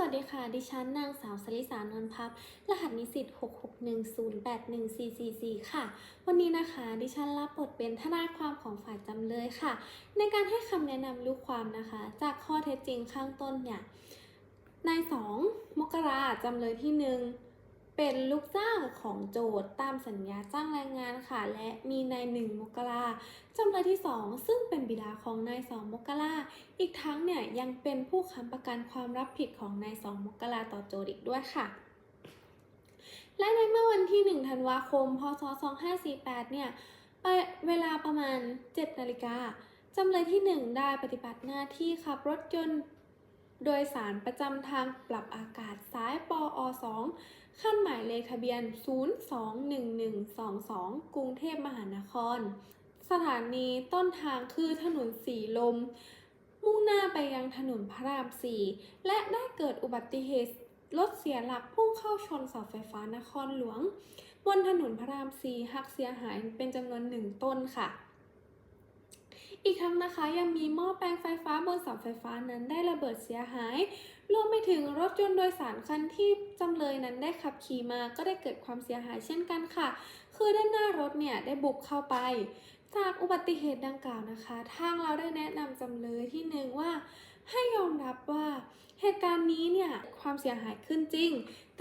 วัสดีค่ะ ดิฉันนางสาวสลิสานนพับ รหัสนิสิต661081444 ค่ะ วันนี้นะคะ ดิฉันรับบทเป็นทนายความของฝ่ายจำเลยค่ะ ในการให้คำแนะนำลูกความนะคะ จากข้อเท็จจริงข้างต้นเนี่ย นายสองมกราจำเลยที่หนึ่ง เป็นลูกจ้างของโจทย์ตามสัญญาจ้างแรงงานค่ะ และมีนายหนึ่งมกราจำเลยที่สองซึ่งเป็นบิดาของนายสองมกราอีกทั้งเนี่ยยังเป็นผู้ค้ำประกันความรับผิดของนายสองมกราต่อโจทย์อีกด้วยค่ะและในเมื่อวันที่ 1 ธันวาคม พศ 2548 เนี่ยไปเวลาประมาณ 7 นาฬิกา จำเลยที่ 1 ได้ปฏิบัติหน้าที่ขับรถยนต์ โดยสารประจำทางปรับอากาศสายปอ2 ขั้นหมายเลขทะเบียน 021122 กรุงเทพมหานคร สถานีต้นทางคือถนนสีลม มุ่งหน้าไปยังถนนพระราม4และได้เกิดอุบัติเหตุรถเสียหลักพุ่งเข้าชนเสาไฟฟ้านครหลวง บนถนนพระราม4หักเสียหายเป็นจำนวนหนึ่งต้นค่ะ อีกทั้งนะคะยังมีหม้อแปลงไฟฟ้าบนเสาไฟฟ้านั้นได้ระเบิดเสียหาย รวมไปถึงรถยนต์โดยสารคันที่จำเลยนั้นได้ขับขี่มาก็ได้เกิดความเสียหายเช่นกันค่ะ คือด้านหน้ารถเนี่ยได้บุกเข้าไป จากอุบัติเหตุดังกล่าวนะคะ ทางเราได้แนะนำจำเลยที่หนึ่งว่า ให้ยอมรับว่า เหตุการณ์นี้เนี่ยความเสียหายขึ้นจริง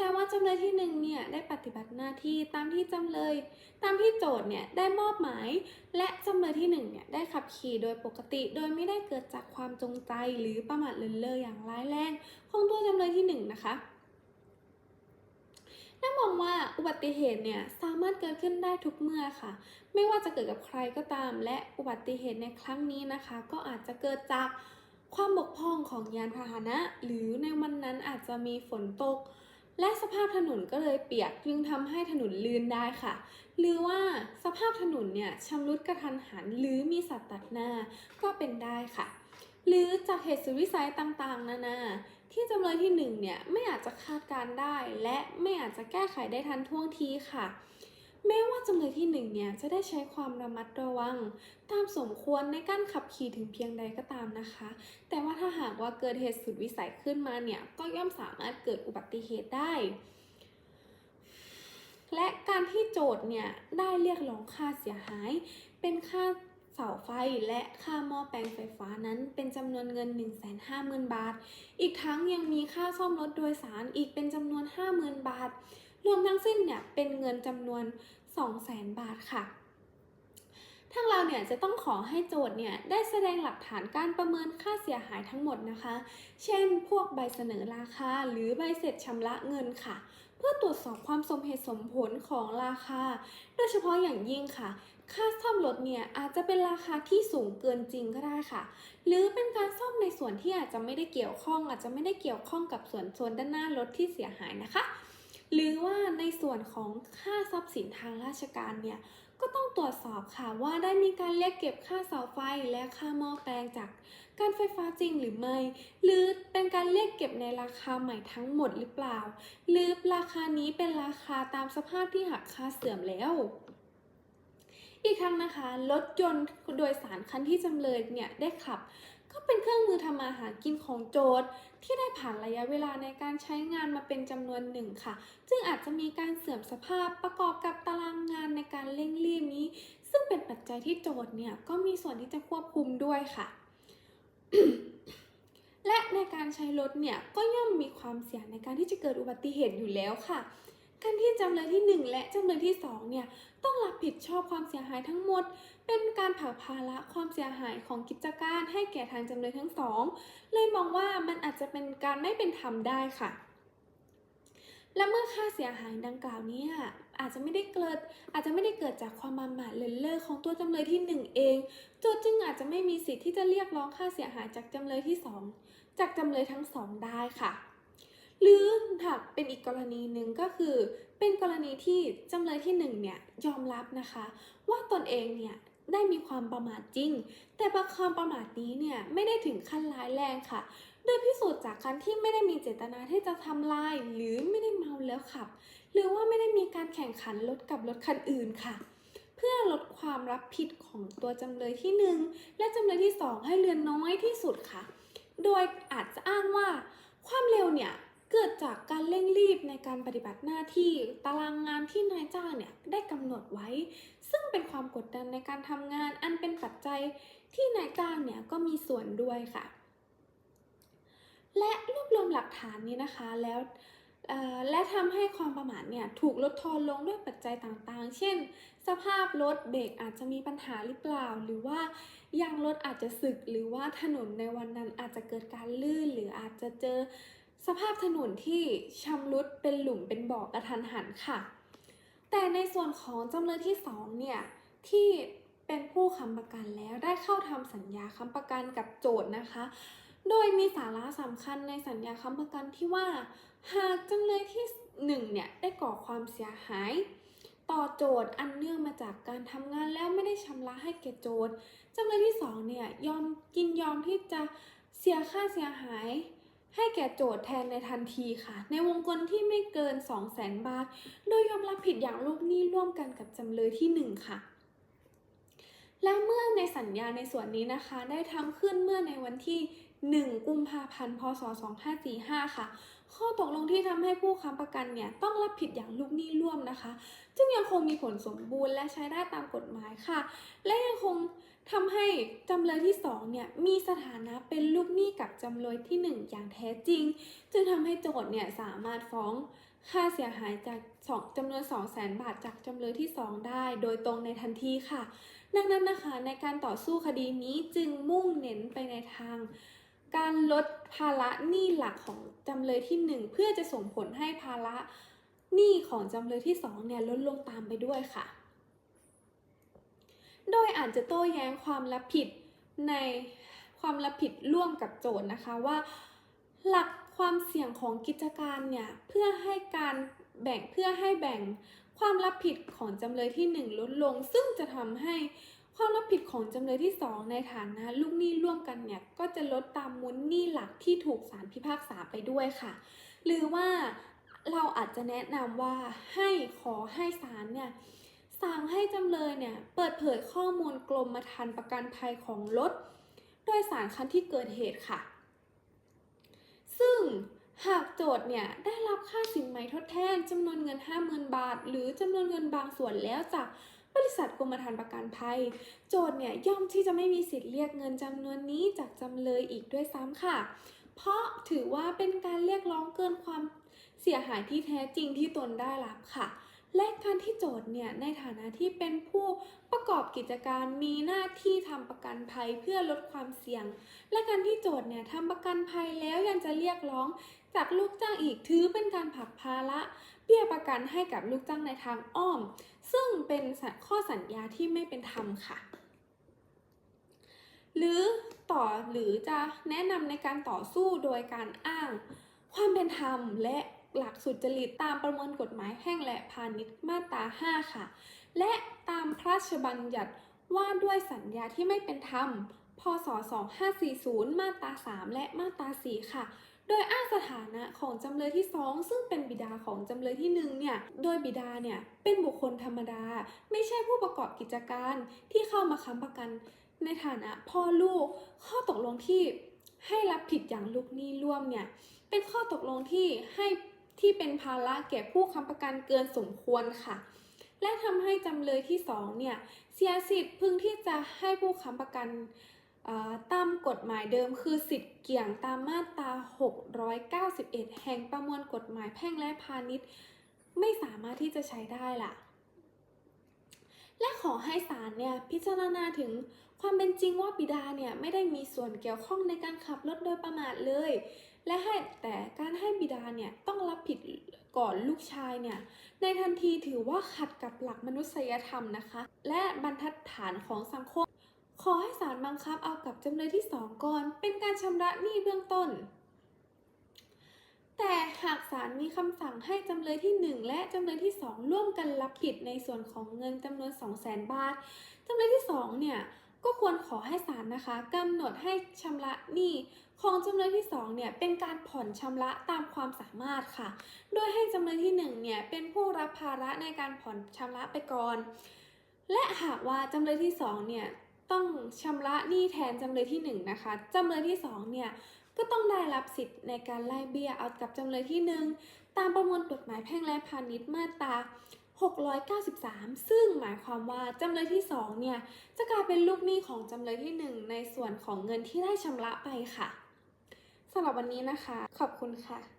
แต่ว่าจำเลยที่หนึ่งเนี่ยได้ปฏิบัติหน้าที่ตามที่จำเลย ตามที่โจทย์เนี่ยได้มอบหมาย และจำเลยที่หนึ่งเนี่ยได้ขับขี่โดยปกติ โดยไม่ได้เกิดจากความจงใจหรือประมาทเลินเล่ออย่างร้ายแรงของตัวจำเลยที่หนึ่งนะคะและมองว่าอุบัติเหตุเนี่ยสามารถเกิดขึ้นได้ทุกเมื่อค่ะ ไม่ว่าจะเกิดกับใครก็ตาม และอุบัติเหตุในครั้งนี้นะคะ ก็อาจจะเกิดจากความบกพร่องของยานพาหนะ หรือในวันนั้นอาจจะมีฝนตก และสภาพถนนก็เลยเปียกจึงทำให้ถนนลื่นได้ค่ะ หรือว่าสภาพถนนเนี่ยชำรุดกระทันหันหรือมีสัตว์ตัดหน้าก็เป็นได้ค่ะ หรือจากเหตุสุดวิสัยต่างๆ นานาที่จำเลยที่หนึ่งเนี่ยไม่อาจจะคาดการได้ และไม่อาจจะแก้ไขได้ทันท่วงทีค่ะ แม้ว่าจำเลยที่หนึ่งเนี่ยจะได้ใช้ความระมัดระวัง ตามสมควรในการขับขี่ถึงเพียงใดก็ตามนะคะ แต่ว่าถ้าหากว่าเกิดเหตุสุดวิสัยขึ้นมาเนี่ยก็ย่อมสามารถเกิดอุบัติเหตุได้ และการที่โจทย์เนี่ยได้เรียกร้องค่าเสียหาย เป็นค่าเสาไฟและค่าหม้อแปลงไฟฟ้านั้นเป็นจำนวนเงิน 150,000 บาท อีกทั้งยังมีค่าซ่อมรถโดยสารอีกเป็นจำนวน 50,000 บาท รวมทั้งสิ้นเนี่ยเป็นเงินจำนวน 200,000 บาทค่ะทางเราเนี่ยจะต้องขอให้โจทย์เนี่ยได้แสดงหลักฐานการประเมินค่าเสียหายทั้งหมดนะคะ เช่น พวกใบเสนอราคาหรือใบเสร็จชำระเงินค่ะ เพื่อตรวจสอบความสมเหตุสมผลของราคา โดยเฉพาะอย่างยิ่งค่ะ ค่าซ่อมรถเนี่ยอาจจะเป็นราคาที่สูงเกินจริงก็ได้ค่ะ หรือเป็นการซ่อมในส่วนที่อาจจะไม่ได้เกี่ยวข้อง อาจจะไม่ได้เกี่ยวข้องกับส่วนส่วนด้านหน้ารถที่เสียหายนะคะ หรือว่าในส่วนของค่าทรัพย์สินทางราชการเนี่ยก็ต้องตรวจสอบค่ะว่าได้มีการเรียกเก็บค่าเสาไฟและค่าหม้อแปลงจากการไฟฟ้าจริงหรือไม่ หรือเป็นการเรียกเก็บในราคาใหม่ทั้งหมดหรือเปล่า หรือราคานี้เป็นราคาตามสภาพที่หักค่าเสื่อมแล้วอีกทั้งนะคะ รถยนต์โดยสารคันที่จำเลยเนี่ยได้ขับ ก็เป็นเครื่องมือทำมาหากินของโจทย์ ที่ได้ผ่านระยะเวลาในการใช้งานมาเป็นจำนวนหนึ่งค่ะซึ่งอาจจะมีการเสื่อมสภาพประกอบกับตารางงานในการเร่งรีบนี้ ซึ่งเป็นปัจจัยที่โจทย์เนี่ยก็มีส่วนที่จะควบคุมด้วยค่ะและในการใช้รถเนี่ยก็ย่อมมีความเสี่ยงในการที่จะเกิดอุบัติเหตุอยู่แล้วค่ะ การที่จำเลยที่ 1 และจำเลยที่2เนี่ยต้องรับผิดชอบความเสียหายทั้งหมด เป็นการเผาภาระความเสียหายของกิจการให้แก่ทางจำเลยทั้งสองเลยมองว่ามันอาจจะเป็นการไม่เป็นธรรมได้ค่ะและเมื่อค่าเสียหายดังกล่าวเนี้อาจจะไม่ได้เกิดอาจจะไม่ได้เกิดจากความมาหมาดเลินเล่อของตัวจำเลยที่หนึ่งเอง โจทย์จึงอาจจะไม่มีสิทธิ์ที่จะเรียกร้องค่าเสียหายจากจำเลยที่สองจากจำเลยทั้งสองได้ค่ะ รือถ้าเป็นอีกกรณีหนึ่งก็คือ เป็นกรณีที่จำเลยที่หนึ่งเนี่ยยอมรับนะคะ ว่าตนเองเนี่ยได้มีความประมาทจริง แต่ประความประมาทนี้เนี่ยไม่ได้ถึงขั้นร้ายแรงค่ะ โดยพิสูจน์จากการที่ไม่ได้มีเจตนาที่จะทำลาย หรือไม่ได้เมาแล้วขับ หรือว่าไม่ได้มีการแข่งขันรถกับรถคันอื่นค่ะ เพื่อลดความรับผิดของตัวจำเลยที่หนึ่งและจำเลยที่สองให้เลือนน้อยที่สุดค่ะ โดยอาจจะอ้างว่าความเร็วเนี่ย เกิดจากการเร่งรีบในการปฏิบัติหน้าที่ตารางงานที่นายจ้างเนี่ยได้กำหนดไว้ ซึ่งเป็นความกดดันในการทำงานอันเป็นปัจจัยที่นายจ้างเนี่ยก็มีส่วนด้วยค่ะ และรวบรวมหลักฐานนี้นะคะแล้วและทำให้ความประมาทเนี่ยถูกลดทอนลงด้วยปัจจัยต่างๆ เช่น สภาพรถเบรกอาจจะมีปัญหาหรือเปล่า หรือว่ายางรถอาจจะสึก หรือว่าถนนในวันนั้นอาจจะเกิดการลื่น หรืออาจจะเจอ สภาพถนนที่ชำรุดเป็นหลุมเป็นบ่อกระทันหันค่ะ แต่ในส่วนของจำเลยที่2เนี่ยที่เป็นผู้ค้ำประกันแล้วได้เข้าทำสัญญาค้ำประกันกับโจทย์นะคะ โดยมีสาระสำคัญในสัญญาค้ำประกันที่ว่า หากจำเลยที่1เนี่ยได้ก่อความเสียหาย ต่อโจทย์อันเนื่องมาจากการทำงานแล้วไม่ได้ชำระให้แก่โจทย์จำเลยที่2เนี่ยยอมยินยอมที่จะเสียค่าเสียหาย ให้แก่โจทย์แทนในทันทีค่ะ ในวงเงินที่ไม่เกิน 200,000บาท โดยยอมรับผิดอย่างลูกหนี้ร่วมกันกับจำเลยที่ 1 ค่ะ และเมื่อในสัญญาในส่วนนี้นะคะ ได้ทำขึ้นเมื่อในวันที่ 1 กุมภาพันธ์ พศ 2545 ค่ะ ข้อตกลงที่ทำให้ผู้ค้ำประกันเนี่ยต้องรับผิดอย่างลูกหนี้ร่วมนะคะ จึงยังคงมีผลสมบูรณ์และใช้ได้ตามกฎหมายค่ะ และยังคง ทำให้จำเลยที่2เนี่ยมีสถานะเป็นลูกหนี้กับจำเลยที่ 1 อย่างแท้จริง จึงทำให้โจทย์เนี่ยสามารถฟ้องค่าเสียหายจากสองจำนวน 2 0 0 0 0 0บาทจากจำเลยที่ 2 ได้ โดยตรงในทันทีค่ะ ดังนั้นนะคะในการต่อสู้คดีนี้จึงมุ่งเน้นไปในทาง การลดภาระหนี้หลักของจำเลยที่ 1 เพื่อจะส่งผลให้ภาระหนี้ของจำเลยที่2เนี่ยลดลงตามไปด้วยค่ะ โดยอาจจะโต้แย้งความรับผิดในความรับผิดร่วมกับโจทย์นะคะว่า หลักความเสี่ยงของกิจการเนี่ยเพื่อให้การแบ่งเพื่อให้แบ่งความรับผิดของจำเลยที่ 1 ลดลง ซึ่งจะทำให้ความรับผิดของจำเลยที่ 2 ในฐานะลูกหนี้ร่วมกันเนี่ยก็จะลดตามมูลหนี้หลักที่ถูกศาลพิพากษาไปด้วยค่ะ หรือว่าเราอาจจะแนะนำว่าให้ขอให้ศาลเนี่ย สั่งให้จำเลยเนี่ยเปิดเผยข้อมูลกรมธรรม์ประกันภัยของรถโดยสารคันที่เกิดเหตุค่ะ ซึ่งหากโจทย์เนี่ยได้รับค่าสินไหมทดแทนจำนวนเงิน 50,000 บาท หรือจำนวนเงินบางส่วนแล้วจากบริษัทกรมธรรม์ประกันภัย โจทย์เนี่ยย่อมที่จะไม่มีสิทธิ์เรียกเงินจำนวนนี้จากจำเลยอีกด้วยซ้ำค่ะ เพราะถือว่าเป็นการเรียกร้องเกินความเสียหายที่แท้จริงที่ตนได้รับค่ะ และการที่โจทย์เนี่ยในฐานะที่เป็นผู้ประกอบกิจการมีหน้าที่ทำประกันภัยเพื่อลดความเสี่ยง และการที่โจทย์เนี่ยทำประกันภัยแล้วยังจะเรียกร้องจากลูกจ้างอีกถือเป็นการผลักภาระเบี้ยประกันให้กับลูกจ้างในทางอ้อม ซึ่งเป็นข้อสัญญาที่ไม่เป็นธรรมค่ะ หรือต่อหรือจะแนะนำในการต่อสู้โดยการอ้าง ความเป็นธรรมและ หลักสุจริตตามประมวลกฎหมายแพ่งและพาณิชย์มาตรา 5 ค่ะ และตามพระราชบัญญัติว่าด้วยสัญญาที่ไม่เป็นธรรม พศ 2540 มาตรา 3 และมาตรา 4 ค่ะ โดยอ้างสถานะของจำเลยที่ 2 ซึ่งเป็นบิดาของจำเลยที่1เนี่ย โดยบิดาเนี่ยเป็นบุคคลธรรมดา ไม่ใช่ผู้ประกอบกิจการที่เข้ามาค้ำประกันในฐานะพ่อลูก ข้อตกลงที่ให้รับผิดอย่างลูกหนี้ร่วมเนี่ย เป็นข้อตกลงที่ให้ ที่เป็นภาระแก่ผู้ค้ำประกันเกินสมควรค่ะ และทำให้จำเลยที่ 2 เนี่ย เสียสิทธิ์พึงที่จะให้ผู้ค้ำประกันตามกฎหมายเดิมคือสิทธิ์เกี่ยงตามมาตรา 691 แห่งประมวลกฎหมายแพ่งและพาณิชย์ ไม่สามารถที่จะใช้ได้ล่ะ และขอให้ศาลเนี่ยพิจารณาถึงความเป็นจริงว่าบิดาเนี่ยไม่ได้มีส่วนเกี่ยวข้องในการขับรถโดยประมาทเลย และให้แต่การให้บิดาเนี่ยต้องรับผิดก่อนลูกชายเนี่ยในทันทีถือว่าขัดกับหลักมนุษยธรรมนะคะ และบรรทัดฐานของสังคม ขอให้ศาลบังคับเอากับจำเลยที่สองก่อนเป็นการชำระหนี้เบื้องต้น แต่หากศาลมีคำสั่งให้จำเลยที่ 1 และจำเลยที่ 2 ร่วมกันรับผิดในส่วนของเงินจำนวน 2 0 0 0 0 0 บาทจำเลยที่2เนี่ยก็ควรขอให้ศาลนะคะกำหนดให้ชำระหนี้ ของจำเลยที่2เนี่ยเป็นการผ่อนชำระตามความสามารถค่ะ โดยให้จำเลยที่1เนี่ยเป็นผู้รับภาระในการผ่อนชำระไปก่อน และหากว่าจำเลยที่2เนี่ยต้องชำระหนี้แทนจำเลยที่1นะคะจำเลยที่2เนี่ยก็ต้องได้รับสิทธิ์ในการไล่เบี้ยเอากับจำเลยที่ 1 ตามประมวลกฎหมายแพ่งและพาณิชย์มาตรา693 ซึ่งหมายความว่าจำเลยที่ 2 เนี่ย จะกลายเป็นลูกหนี้ของจำเลยที่ 1 ในส่วนของเงินที่ได้ชำระไปค่ะ สำหรับวันนี้นะคะ ขอบคุณค่ะ